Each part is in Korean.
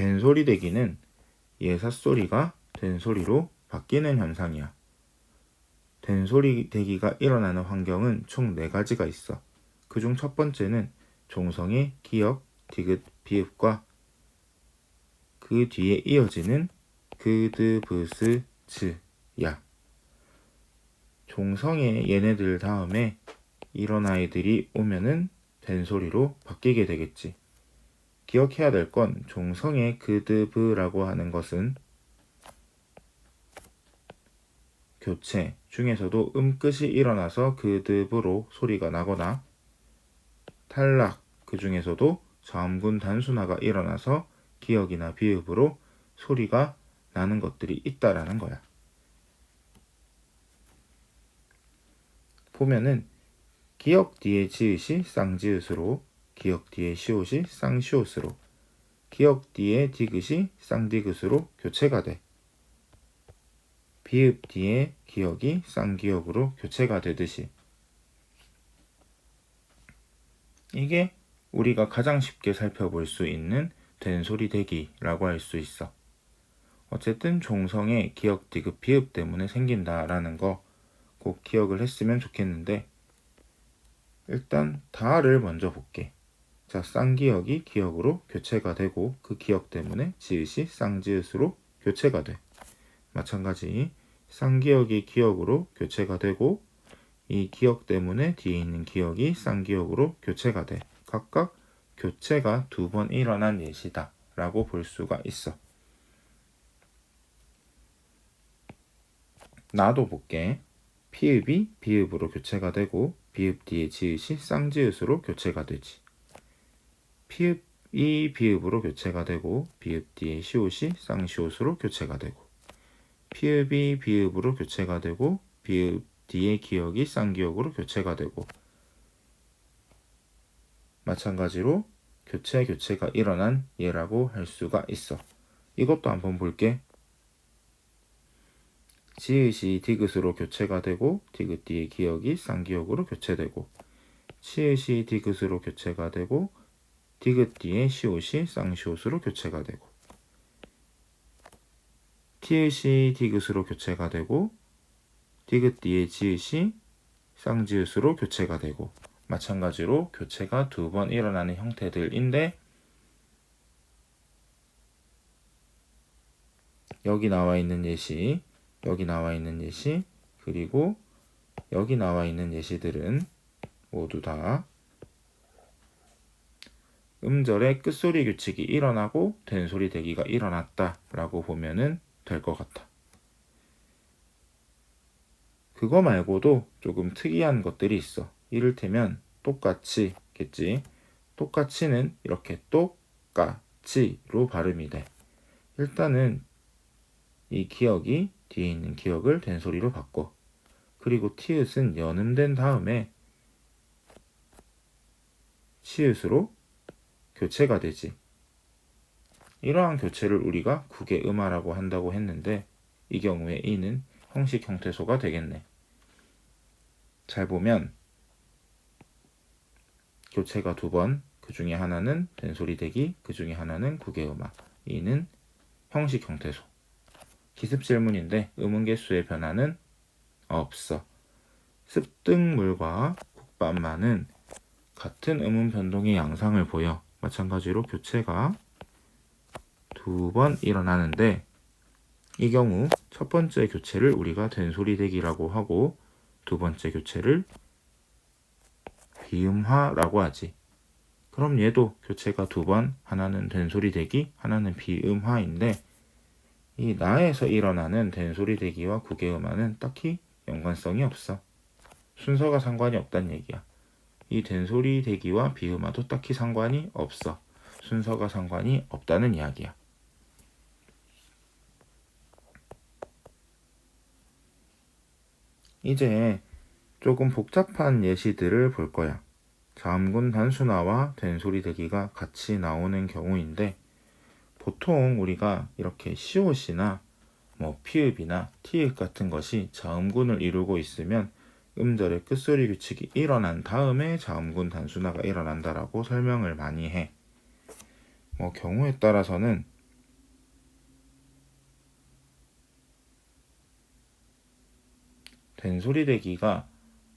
된소리 대기는 예삿소리가 된소리로 바뀌는 현상이야. 된소리 대기가 일어나는 환경은 총네 가지가 있어. 그중 첫 번째는 종성의 기역, 디귿, 비읍과 그 뒤에 이어지는 그드, 브스, 즈야. 종성의 얘네들 다음에 이런 아이들이 오면은 된소리로 바뀌게 되겠지. 기억해야 될 건 종성의 그드브라고 하는 것은 교체 중에서도 음끝이 일어나서 그드브로 소리가 나거나 탈락 그 중에서도 저음군 단순화가 일어나서 기억이나 비읍으로 소리가 나는 것들이 있다라는 거야. 보면은 기억 뒤에 지읒이 쌍지읒으로 기억 뒤에 시옷이 쌍시옷으로 기억 뒤에 디귿이 쌍디귿으로 교체가 돼. 비읍 뒤에 기억이 쌍기억으로 교체가 되듯이 이게 우리가 가장 쉽게 살펴볼 수 있는 된소리 대기라고 할 수 있어. 어쨌든 종성의 기억 디귿 비읍 때문에 생긴다라는 거 꼭 기억을 했으면 좋겠는데 일단 다를 먼저 볼게. 자, 쌍기역이 기역으로 교체가 되고 그 기역 때문에 지읒이 쌍지읒으로 교체가 돼. 마찬가지 쌍기역이 기역으로 교체가 되고 이 기역 때문에 뒤에 있는 기역이 쌍기역으로 교체가 돼. 각각 교체가 두 번 일어난 예시다 라고 볼 수가 있어. 나도 볼게. 피읍이 비읍으로 교체가 되고 비읍 뒤에 지읒이 쌍지읒으로 교체가 되지. 피읍 이 비읍으로 교체가 되고 비읍 뒤에 시옷이 쌍시옷으로 교체가 되고 피읍이 비읍으로 교체가 되고 비읍 뒤에 기억이 쌍기억으로 교체가 되고 마찬가지로 교체 교체가 일어난 예라고 할 수가 있어. 이것도 한번 볼게. 지읒이 디귿으로 교체가 되고 디귿 뒤에 기억이 쌍기억으로 교체되고 치읒이 디귿으로 교체가 되고 디귿 뒤에 시옷이 쌍시옷으로 교체가 되고 티읒이 디귿으로 교체가 되고 디귿 뒤에 지읒이 쌍지읒으로 교체가 되고 마찬가지로 교체가 두 번 일어나는 형태들인데 여기 나와 있는 예시 여기 나와 있는 예시 그리고 여기 나와 있는 예시들은 모두 다 음절의 끝소리 규칙이 일어나고 된소리 대기가 일어났다라고 보면은 될 것 같아. 그거 말고도 조금 특이한 것들이 있어. 이를테면 똑같이겠지. 똑같이는 이렇게 똑같이로 발음이 돼. 일단은 이 기억이 뒤에 있는 기억을 된소리로 바꿔. 그리고 티읕은 연음된 다음에 시읒으로 교체가 되지. 이러한 교체를 우리가 국의 음화라고 한다고 했는데 이 경우에 이는 형식 형태소가 되겠네. 잘 보면 교체가 두 번, 그 중에 하나는 된소리 대기, 그 중에 하나는 국의 음화. 이는 형식 형태소. 기습 질문인데 음운 개수의 변화는 없어. 습등물과 국밥만은 같은 음운 변동의 양상을 보여. 마찬가지로 교체가 두 번 일어나는데 이 경우 첫 번째 교체를 우리가 된소리 대기라고 하고 두 번째 교체를 비음화라고 하지. 그럼 얘도 교체가 두 번, 하나는 된소리 대기, 하나는 비음화인데 이 나에서 일어나는 된소리 대기와 국외음화는 딱히 연관성이 없어. 순서가 상관이 없단 얘기야. 이 된소리 대기와 비음화도 딱히 상관이 없어. 순서가 상관이 없다는 이야기야. 이제 조금 복잡한 예시들을 볼 거야. 자음군 단순화와 된소리 대기가 같이 나오는 경우인데 보통 우리가 이렇게 시옷이나 뭐 피읍이나 티읍 같은 것이 자음군을 이루고 있으면 음절의 끝소리 규칙이 일어난 다음에 자음군 단순화가 일어난다라고 설명을 많이 해. 뭐 경우에 따라서는 된소리 내기가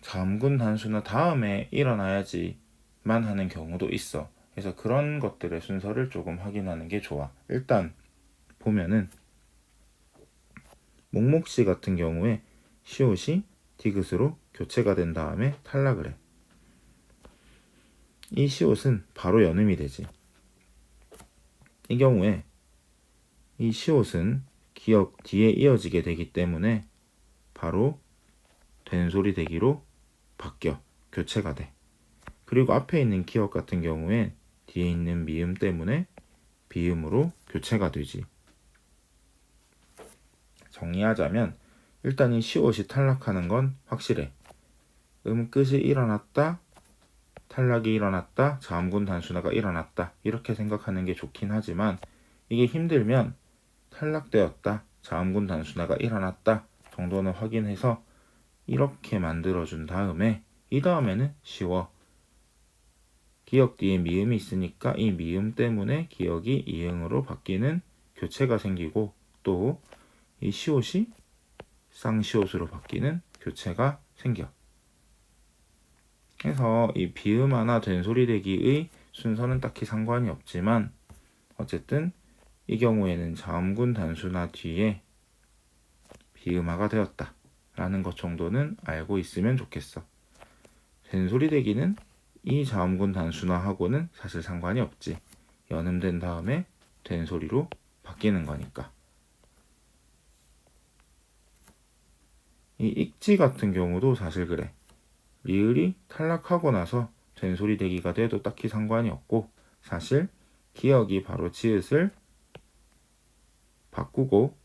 자음군 단순화 다음에 일어나야지만 하는 경우도 있어. 그래서 그런 것들의 순서를 조금 확인하는 게 좋아. 일단 보면은 목목시 같은 경우에 시옷이 디귿으로 교체가 된 다음에 탈락을 해. 이 시옷은 바로 연음이 되지. 이 경우에 이 시옷은 기역 뒤에 이어지게 되기 때문에 바로 된소리 대기로 바뀌어 교체가 돼. 그리고 앞에 있는 기역 같은 경우에 뒤에 있는 미음 때문에 비음으로 교체가 되지. 정리하자면 일단 이 시옷이 탈락하는 건 확실해. 음 끝이 일어났다, 탈락이 일어났다, 자음군 단순화가 일어났다 이렇게 생각하는 게 좋긴 하지만 이게 힘들면 탈락되었다, 자음군 단순화가 일어났다 정도는 확인해서 이렇게 만들어준 다음에 이 다음에는 쉬워. 기역 뒤에 미음이 있으니까 이 미음 때문에 기역이 이응으로 바뀌는 교체가 생기고 또 이 시옷이 쌍시옷으로 바뀌는 교체가 생겨. 그래서 이 비음 하나 된소리 대기의 순서는 딱히 상관이 없지만 어쨌든 이 경우에는 자음군 단수나 뒤에 비음화가 되었다 라는 것 정도는 알고 있으면 좋겠어. 된소리 대기는 이 자음군 단순화하고는 사실 상관이 없지. 연음된 다음에 된소리로 바뀌는 거니까. 이 익지 같은 경우도 사실 그래. 리을이 탈락하고 나서 된소리 대기가 돼도 딱히 상관이 없고 사실 기억이 바로 지읒을 바꾸고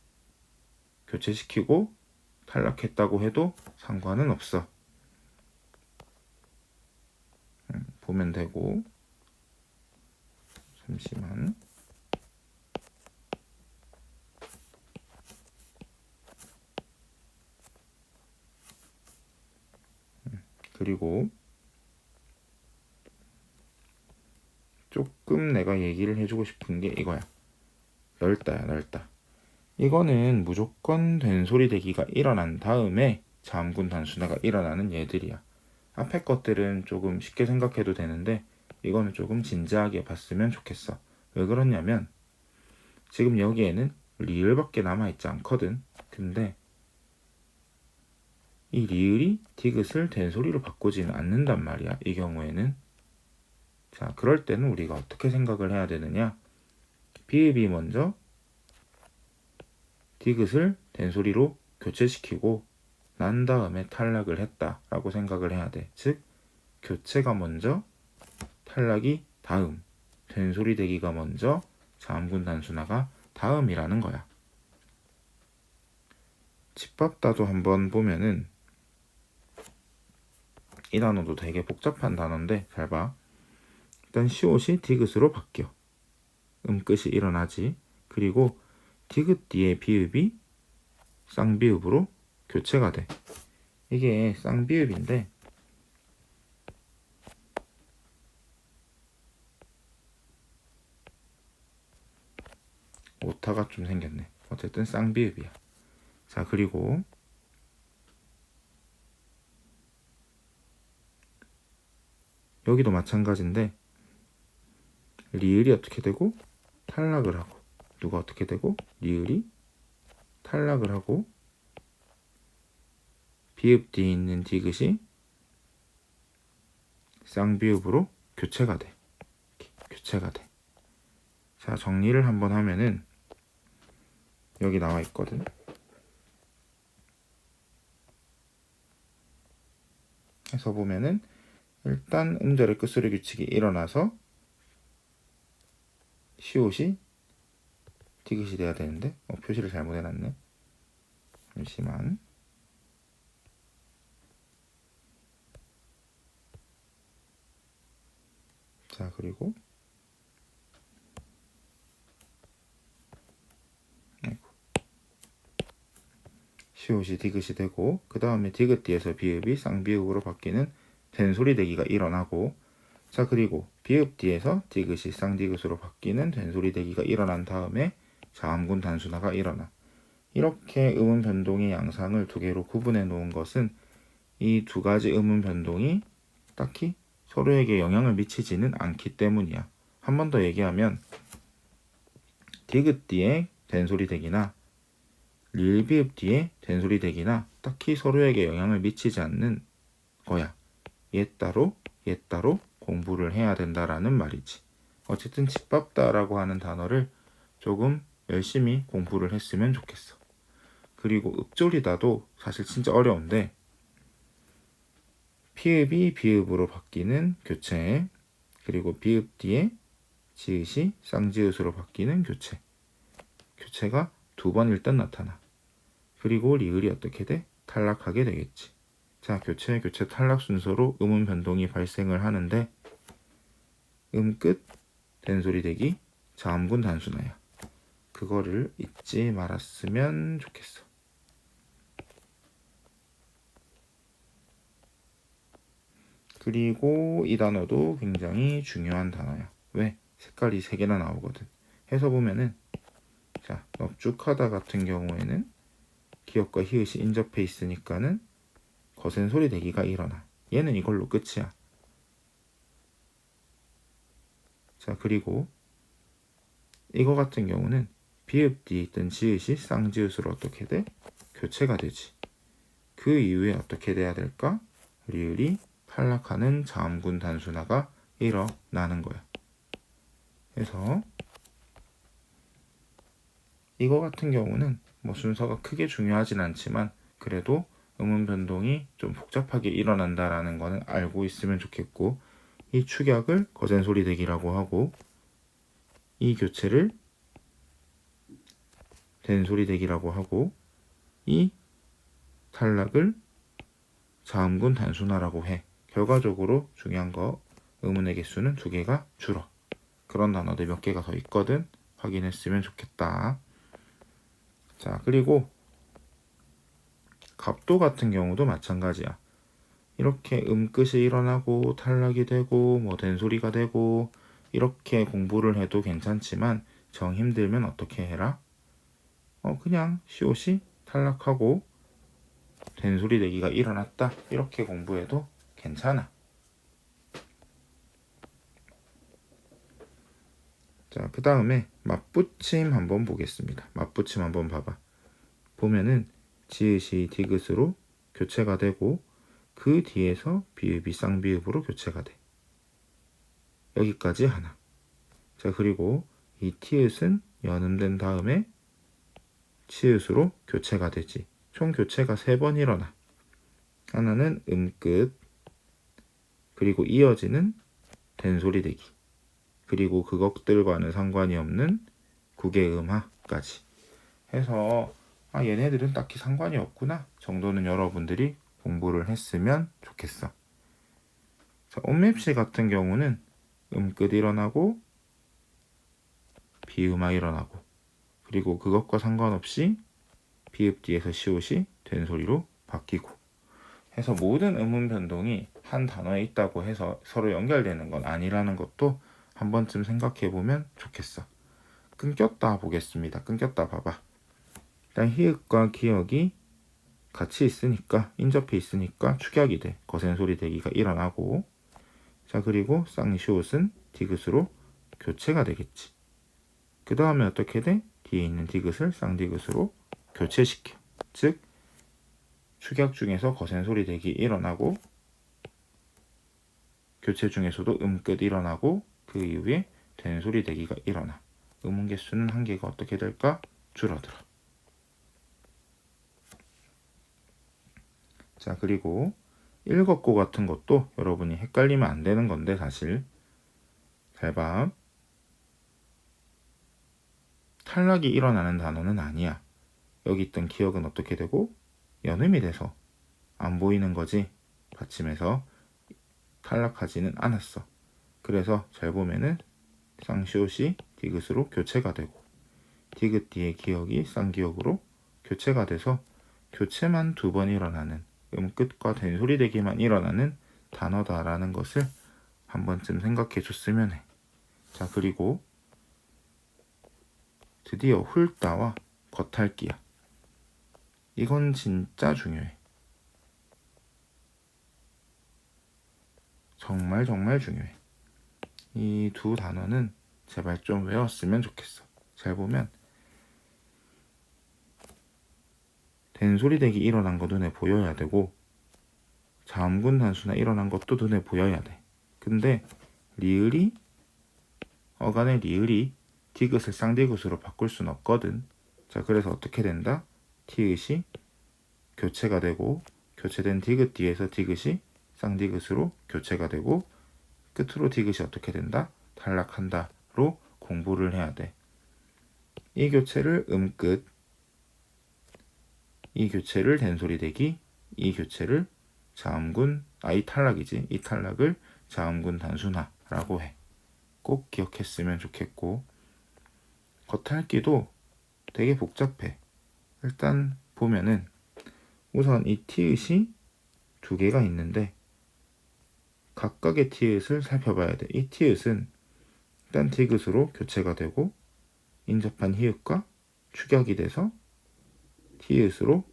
교체시키고 탈락했다고 해도 상관은 없어. 음, 보면 되고 잠시만 그리고 조금 내가 얘기를 해주고 싶은 게 이거야. 넓다야, 넓다. 이거는 무조건 된소리 대기가 일어난 다음에 자음군 단순화가 일어나는 얘들이야. 앞에 것들은 조금 쉽게 생각해도 되는데 이거는 조금 진지하게 봤으면 좋겠어. 왜 그러냐면 지금 여기에는 리을밖에 남아있지 않거든. 근데 이 리을이 디귿을 된소리로 바꾸지는 않는단 말이야. 이 경우에는 자 그럴 때는 우리가 어떻게 생각을 해야 되느냐 비읍이 먼저 디귿을 된소리로 교체시키고 난 다음에 탈락을 했다라고 생각을 해야 돼. 즉 교체가 먼저 탈락이 다음 된소리 대기가 먼저 자음군 단순화가 다음이라는 거야. 집밥다도 한번 보면은 이 단어도 되게 복잡한 단어인데 잘 봐. 일단 시옷이 디귿으로 바뀌어. 음끝이 일어나지. 그리고 디귿 뒤에 비읍이 쌍비읍으로 교체가 돼. 이게 쌍비읍인데 오타가 좀 생겼네. 어쨌든 쌍비읍이야. 자, 그리고 여기도 마찬가지인데 리을이 어떻게 되고 탈락을 하고 누가 어떻게 되고 리을이 탈락을 하고 비읍 뒤에 있는 디귿이 쌍비읍으로 교체가 돼. 교체가 돼. 자, 정리를 한번 하면은 여기 나와 있거든. 해서 보면은 일단 음절의 끝소리 규칙이 일어나서 시옷이 디귿이 돼야 되는데 어, 표시를 잘못 해놨네. 잠시만. 자 그리고 시옷이 디귿이 되고 그 다음에 디귿 뒤에서 비읍이 쌍비읍으로 바뀌는 된소리 대기가 일어나고 자 그리고 비읍 뒤에서 디귿이 쌍디귿으로 바뀌는 된소리 대기가 일어난 다음에 자음군 단순화가 일어나 이렇게 음운 변동의 양상을 두 개로 구분해 놓은 것은 이 두 가지 음운 변동이 딱히 서로에게 영향을 미치지는 않기 때문이야. 한 번 더 얘기하면 디귿 뒤에 된소리 대기나 릴비읍 뒤에 된소리 대기나 딱히 서로에게 영향을 미치지 않는 거야. 얘 따로 얘 따로 공부를 해야 된다라는 말이지. 어쨌든 집밥다라고 하는 단어를 조금 열심히 공부를 했으면 좋겠어. 그리고 읍조리다도 사실 진짜 어려운데 피읍이 비읍으로 바뀌는 교체 그리고 비읍 뒤에 지읒이 쌍지읒으로 바뀌는 교체 교체가 두 번 일단 나타나 그리고 리을이 어떻게 돼? 탈락하게 되겠지 자 교체 교체 탈락 순서로 음운 변동이 발생을 하는데 음 끝 된소리 대기 자음군 단순화야 그거를 잊지 말았으면 좋겠어 그리고 이 단어도 굉장히 중요한 단어야. 왜? 색깔이 세 개나 나오거든. 해서 보면은 자, 넙죽하다 같은 경우에는 기억과 히읗이 인접해 있으니까는 거센 소리 대기가 일어나. 얘는 이걸로 끝이야. 자, 그리고 이거 같은 경우는 비읍 뒤에 있던 지읒이 쌍지읒으로 어떻게 돼? 교체가 되지. 그 이후에 어떻게 돼야 될까? 리을이 탈락하는 자음군 단순화가 일어나는 거야. 그래서 이거 같은 경우는 뭐 순서가 크게 중요하진 않지만 그래도 음운 변동이 좀 복잡하게 일어난다라는 거는 알고 있으면 좋겠고 이 축약을 거센 소리 대기라고 하고 이 교체를 된 소리 대기라고 하고 이 탈락을 자음군 단순화라고 해. 결과적으로 중요한 거 의문의 개수는 두 개가 줄어. 그런 단어들 몇 개가 더 있거든. 확인했으면 좋겠다. 자, 그리고 갑도 같은 경우도 마찬가지야. 이렇게 음끝이 일어나고 탈락이 되고 뭐 된소리가 되고 이렇게 공부를 해도 괜찮지만 정 힘들면 어떻게 해라? 어 그냥 시옷이 탈락하고 된소리 내기가 일어났다 이렇게 공부해도 괜찮아. 자, 그 다음에 맞붙임 한번 보겠습니다. 맞붙임 한번 봐봐. 보면은 지읒이 디귿으로 교체가 되고 그 뒤에서 비읍이 쌍비읍으로 교체가 돼. 여기까지 하나. 자, 그리고 이 티읕은 연음된 다음에 치읒으로 교체가 되지. 총 교체가 세 번 일어나. 하나는 음끝, 그리고 이어지는 된소리 대기, 그리고 그것들과는 상관이 없는 국외음화까지 해서 아 얘네들은 딱히 상관이 없구나 정도는 여러분들이 공부를 했으면 좋겠어. 자, 온맵시 같은 경우는 음끝 일어나고 비음화 일어나고 그리고 그것과 상관없이 비읍 뒤에서 시옷이 된 소리로 바뀌고 해서 모든 음운 변동이 한 단어에 있다고 해서 서로 연결되는 건 아니라는 것도 한 번쯤 생각해 보면 좋겠어. 끊겼다 보겠습니다. 끊겼다 봐봐. 일단 히읗과 기억이 같이 있으니까 인접해 있으니까 축약이 돼. 거센 소리 대기가 일어나고 자 그리고 쌍시옷은 디귿으로 교체가 되겠지. 그 다음에 어떻게 돼? 뒤에 있는 디귿을 쌍디귿으로 교체시켜. 즉 축약 중에서 거센 소리 대기 일어나고 교체 중에서도 음끝 일어나고 그 이후에 된 소리 대기가 일어나. 음운 개수는 한 개가 어떻게 될까? 줄어들어. 자, 그리고 일걷고 같은 것도 여러분이 헷갈리면 안 되는 건데 사실 잘 봐. 탈락이 일어나는 단어는 아니야. 여기 있던 기억은 어떻게 되고 연음이 돼서 안 보이는 거지. 받침에서 탈락하지는 않았어. 그래서 잘 보면은 쌍시옷이 디귿으로 교체가 되고 디귿 뒤에 기억이 쌍기억으로 교체가 돼서 교체만 두 번 일어나는 음끝과 된소리 대기만 일어나는 단어다라는 것을 한 번쯤 생각해 줬으면 해. 자, 그리고 드디어 훌다와 겉핥기야. 이건 진짜 중요해. 정말 정말 중요해. 이 두 단어는 제발 좀 외웠으면 좋겠어. 잘 보면 된소리 대기 일어난 거 눈에 보여야 되고 자음군 단수나 일어난 것도 눈에 보여야 돼. 근데 리을이 어간의 리을이 디귿을 쌍디귿으로 바꿀 순 없거든. 자, 그래서 어떻게 된다? 티읕이 교체가 되고 교체된 디귿 뒤에서 디귿이 쌍디귿으로 교체가 되고 끝으로 디귿이 어떻게 된다? 탈락한다로 공부를 해야 돼. 이 교체를 음끝, 이 교체를 된소리 대기, 이 교체를 자음군, 아 이 탈락이지. 이 탈락을 자음군 단순화라고 해. 꼭 기억했으면 좋겠고 겉핥기도 되게 복잡해. 일단 보면은 우선 이 티읕이 두 개가 있는데 각각의 티읕을 살펴봐야 돼. 이 티읕은 딴 티귿으로 교체가 되고 인접한 히읗과 축약이 돼서 티읕으로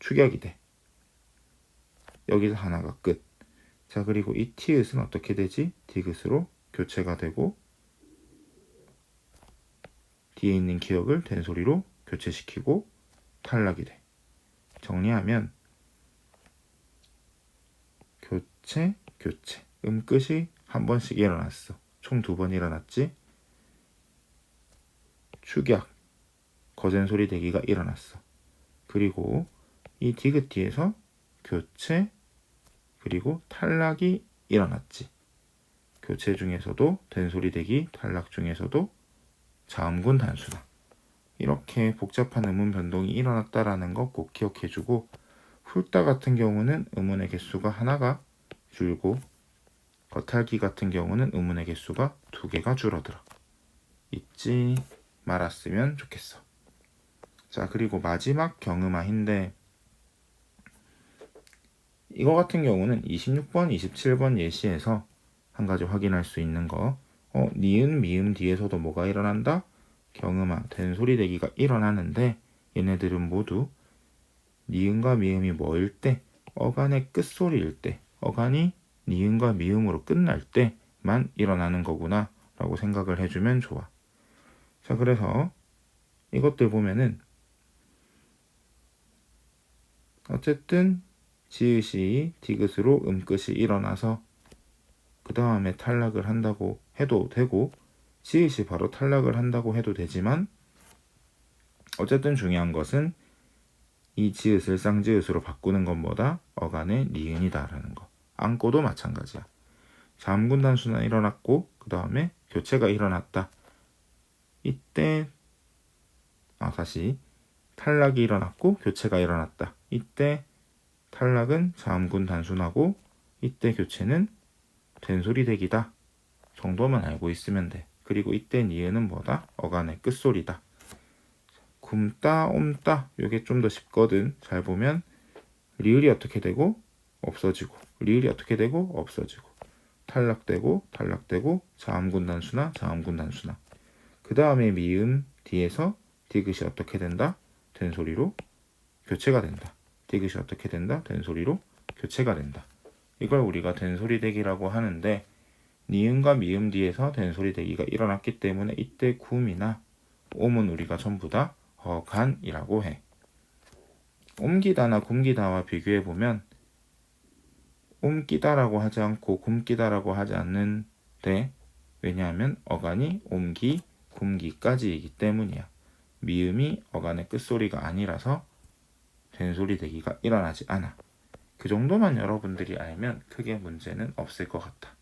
축약이 돼. 여기서 하나가 끝. 자, 그리고 이 티읕은 어떻게 되지? 디귿으로 교체가 되고 뒤에 있는 기억을 된소리로 교체시키고 탈락이 돼. 정리하면 교체, 교체. 음끝이 한 번씩 일어났어. 총 두 번 일어났지. 축약, 거센 소리 대기가 일어났어. 그리고 이 디귿 뒤에서 교체, 그리고 탈락이 일어났지. 교체 중에서도 된소리 대기, 탈락 중에서도 자음군 단수다. 이렇게 복잡한 음운 변동이 일어났다라는 거 꼭 기억해주고 훌따 같은 경우는 음운의 개수가 하나가 줄고 겉핥기 같은 경우는 음운의 개수가 두 개가 줄어들어. 잊지 말았으면 좋겠어. 자 그리고 마지막 경음아인데 이거 같은 경우는 26번, 27번 예시에서 한 가지 확인할 수 있는 거 어, 니은, 미음 뒤에서도 뭐가 일어난다? 경음아, 된소리 대기가 일어나는데 얘네들은 모두 니은과 미음이 뭐일 때, 어간의 끝소리일 때, 어간이 니은과 미음으로 끝날 때만 일어나는 거구나 라고 생각을 해주면 좋아. 자, 그래서 이것들 보면은 어쨌든 지읒이 디귿으로 음끝이 일어나서 그 다음에 탈락을 한다고 해도 되고 지읒이 바로 탈락을 한다고 해도 되지만 어쨌든 중요한 것은 이 지읒을 쌍지읒으로 바꾸는 것보다 어간의 니은이다라는 거. 안고도 마찬가지야. 잠군 단수는 일어났고 그 다음에 교체가 일어났다. 이때 아 다시 탈락이 일어났고 교체가 일어났다. 이때 탈락은 자음군 단순하고 이때 교체는 된소리 대기다 정도만 알고 있으면 돼. 그리고 이때 니은은 뭐다? 어간의 끝소리다. 굼따, 옴따 요게 좀 더 쉽거든. 잘 보면 리을이 어떻게 되고 없어지고 리을이 어떻게 되고 없어지고 탈락되고 탈락되고 자음군 단수나 자음군 단수나 그 다음에 미음 뒤에서 디귿이 어떻게 된다? 된소리로 교체가 된다. 디귿이 어떻게 된다? 된소리로 교체가 된다. 이걸 우리가 된소리 대기라고 하는데 니은과 미음 뒤에서 된소리 대기가 일어났기 때문에 이때 구음이나 옴은 우리가 전부 다 어간이라고 해. 옮기다나 굶기다와 비교해 보면 옮기다라고 하지 않고 굶기다라고 하지 않는데 왜냐하면 어간이 옮기, 굶기까지이기 때문이야. 미음이 어간의 끝소리가 아니라서 된소리 대기가 일어나지 않아. 그 정도만 여러분들이 알면 크게 문제는 없을 것 같다.